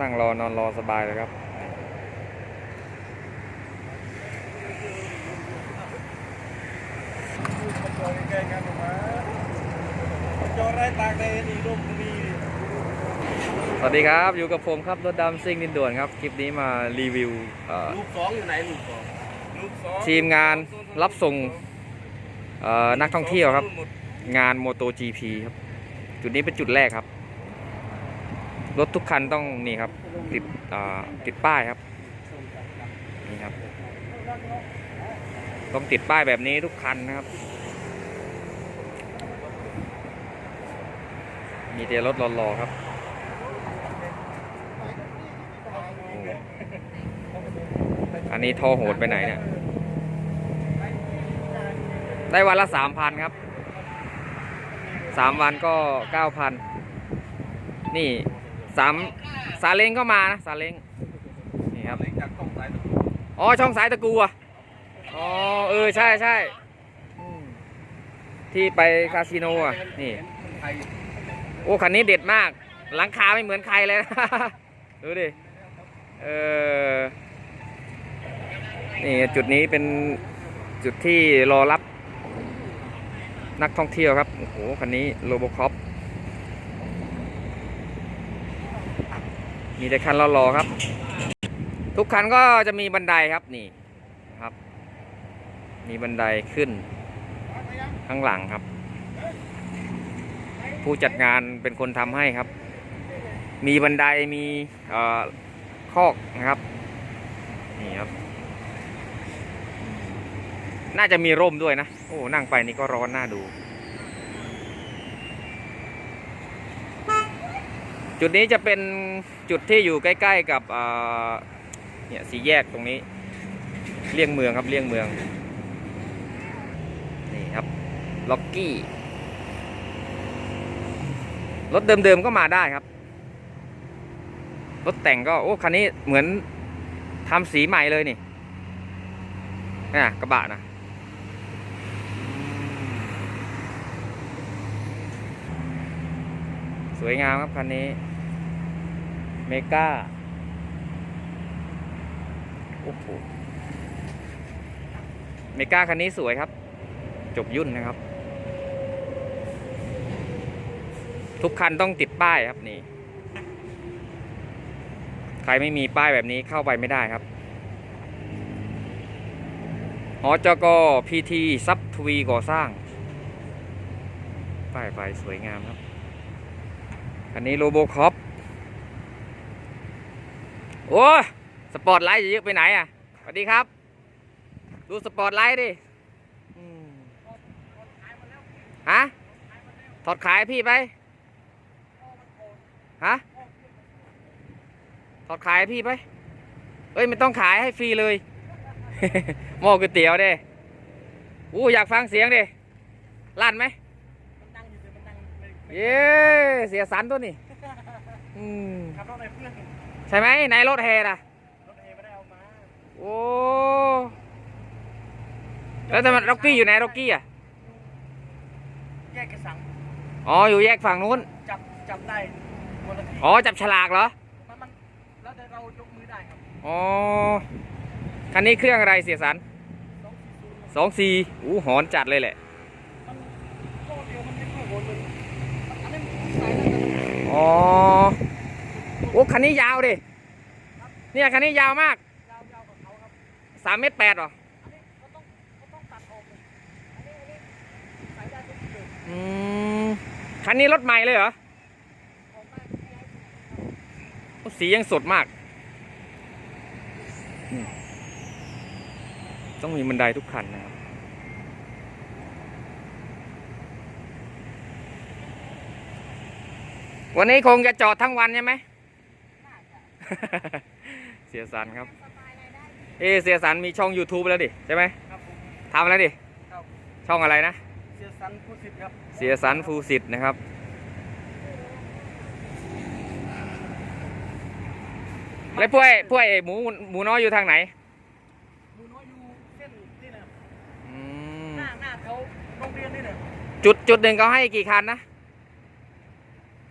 นั่งรอนอนรอสบายเลยครับจอใกล้ๆกันออกมาจอไรตากแดดนี่ร่มก็มีสวัสดีครับ อยู่กับผมครับ รถดำซิ่งดินด่วนครับ คลิปนี้มารีวิวเอ่อลูกสองอยู่ไหนลูกสองลูกสองทีมงานรับส่งเอ่อนักท่องเที่ยวครับหมดงาน MotoGP ครับ จุดนี้เป็นจุดแรกครับ รถทุกคันต้องนี่ครับ ติดติดป้ายครับนี่ครับ ต้องติดป้ายแบบนี้ทุกคันนะครับ มีแต่รถรอๆครับอันนี้ทอโหดไปไหนเนี่ย ได้วันละสามพันครับ สามวันก็เก้าพัน นี่ สามซาเล้งก็มานะซาเล้งนี่ครับเล็กจากกล้องสายตะกุอ๋อช่องสายตะกูอะอ๋อเออใช่ใช่อืมที่ไปคาสิโนอะนี่ ไทยโอ้คันนี้เด็ดมาก หลังคาไม่เหมือนใครเลยนะ ดูดิ เออ นี่จุดนี้เป็นจุดที่รอรับนักท่องเที่ยวครับ โอ้โห คันนี้โลโบคอป มีแต่คันรอๆครับ ทุกคันก็จะมีบันไดครับนี่ครับ มีบันไดขึ้น ข้างหลังครับ ผู้จัดงานเป็นคนทำให้ครับ มีบันไดมีอ่อคอกนะครับนี่ครับ น่าจะมีร่มด้วยนะ โอ้นั่งไปนี่ก็ร้อนน่าดู จุดนี้จะเป็นจุดที่อยู่ใกล้ ๆ กับเนี่ยสีแยกตรงนี้ เลี่ยงเมืองครับเลี่ยงเมืองนี่ครับล็อกกี้รถเดิมๆก็มาได้ครับ รถแต่งก็โอ้คันนี้เหมือนทำสีใหม่เลยนี่นี่กระบะนะสวยงามครับคันนี้ เมกาโอ้โหเมกาคันนี้สวยครับ จบยุ่นนะครับ ทุกคันต้องติดป้ายครับนี่ ใครไม่มีป้ายแบบนี้เข้าไปไม่ได้ครับหอจกพีทีซับทวีก่อสร้าง ป้ายไฟสวยงามครับอันนี้โลโบคอป โอ้ยสปอร์ตไลท์จะเยอะไปไหนอะสวัสดีครับ ดูสปอร์ตไลท์ดิอืมฮะถอดขายพี่ไปฮะถอดขายพี่ไปเอ้ยไม่ต้องขายให้ฟรีเลยหม้อก๋วยเตี๋ยวเด้อู้อยากฟังเสียงดิลั่นไหมมันดังอยู่แต่มันดังในเย้เสียสันตัวนี่อืมขับรถในเพื่อน ใช่ไหมในรถแฮน่ะ รถเอไม่ได้เอามาโอ้ แล้วทำไมร็อกกี้อยู่ไหนร็อกกี้อะ แยกกระสังอ๋อ อยู่แยกฝั่งนู้น จับจับได้คนละที่อ๋อ จับฉลากเหรอ มันมันแล้วแต่เรายกมือได้ครับอ๋อ คันนี้เครื่องอะไรเสียสันสองสี่ศูนย์สองซีอู้หอนจัดเลยแหละ มันโลเดียวมันไม่ค่อยโหนเลยอันนี้มันสายอะไรกันอ๋อ โอ้คันนี้ยาวดิเนี่ยคันนี้ยาวมากยาวยาวกว่าเขาครับสามเมตรแปดหรออันนี้ก็ต้องก็ต้องตัดออกเลยอันนี้อันนี้สายได้ทุกจุดอืมคันนี้รถใหม่เลยเหรอของได้ที่ให้โอ้สียังสดมากอืมต้องมีบันไดทุกคันนะครับวันนี้คงจะจอดทั้งวันใช่ไหม เสียสันครับ เอะเสียสันมีช่อง YouTube แล้วดิใช่ไหมครับผมทำแล้วดิครับช่องอะไรนะ เสียสันผู้สิทธิ์ครับเสียสันฟูสิทธิ์นะครับ แล้วพวกไอ้พวกไอ้หมูหมูน้อยอยู่ทางไหนหมูน้อยอยู่เส้นนี่แหละอืมหน้าหน้าแถวโรงเรียนนี่แหละจุดจุดหนึ่งเขาให้กี่คันนะ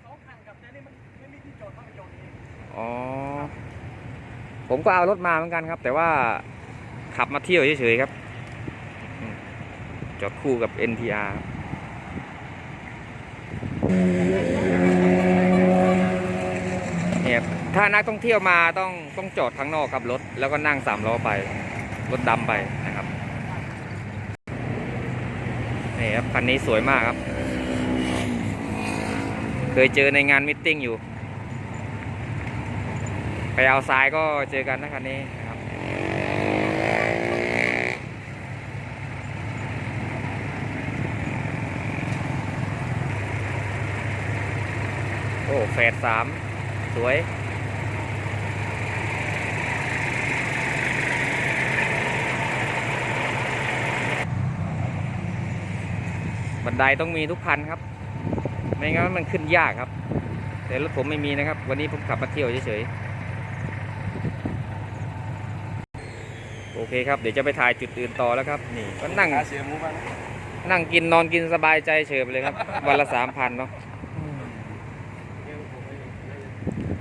สองคันกับแต่นี่มันไม่มีที่จอดเข้าไปจอดเองอ๋อ ผมก็เอารถมาเหมือนกันครับ แต่ว่าขับมาเที่ยวเฉยๆครับ จอดคู่กับ NTR เนี่ยถ้านักท่องเที่ยวมาต้องต้องจอดข้างนอกครับรถ แล้วก็นั่งสามล้อไป รถดำไปนะครับนี่ครับคันนี้สวยมากครับ เคยเจอในงานมิทติ้งอยู่ ไปเอาซ้ายก็เจอกันนะคันนี้นะครับโอ้แฟดสามสวยบันไดต้องมีทุกคันครับ ไม่งั้นมันขึ้นยากครับ แต่รถผมไม่มีนะครับ วันนี้ผมขับมาเที่ยวเฉยๆ โอเคครับ เดี๋ยวจะไปถ่ายจุดอื่นต่อแล้วครับ นี่ก็นั่งหาเสียหมูบ้างนั่งกินนอนกินสบายใจเฉยไปเลยครับ วันละสามพันเนาะ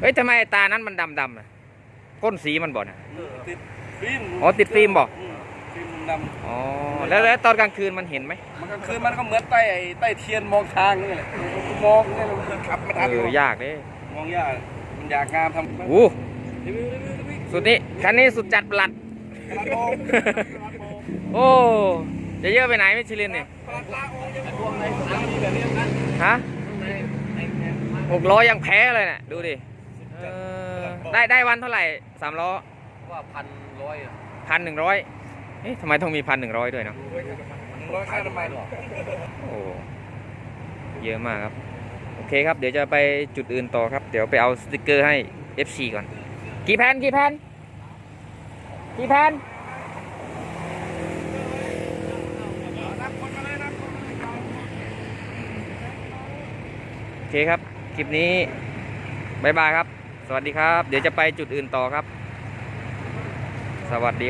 เฮ้ยทำไมไอ้ตานั้นมันดำดำๆอะก้นสีมันบ่น่ะติดฟิล์มอ๋อติดฟิล์มบ่มฟิล์มดำอ๋อแล้วแล้วตอนกลางคืนมันเห็นไหมมันก็คือมันก็เหมือนใต้ไอ้ใต้เทียนมองทางนี่แหละมองเนี่ยมันขับไม่ทันเออยากเด้มองยากมันอยากงามทำอู้รีวิวรีวิวรีวิวสุดนี้คันนี้สุดจัดประหลัด กระดาษมองกระดาษมองโอ้จะเยอะไปไหนมิชลินเนี่ยกระดาษลากมองยังพวงในสนามมีแบบนี้นะฮะในในเนี่ยหกล้อยังแพ้เลยน่ะ ดูดิเออได้ได้วันเท่าไหร่สามล้อว่าพันร้อยพันหนึ่งร้อยเอ๊ะทำไมต้องมีพันหนึ่งร้อยด้วยเนาะร้อยค่าน้ำมันโอ้เยอะมากครับ โอเคครับ เดี๋ยวจะไปจุดอื่นต่อครับ เดี๋ยวไปเอาสติกเกอร์ให้ FC ก่อน กี่แผ่นกี่แผ่น กี่แผ่นโอเคครับ คลิปนี้บายบายครับ สวัสดีครับ เดี๋ยวจะไปจุดอื่นต่อครับ สวัสดี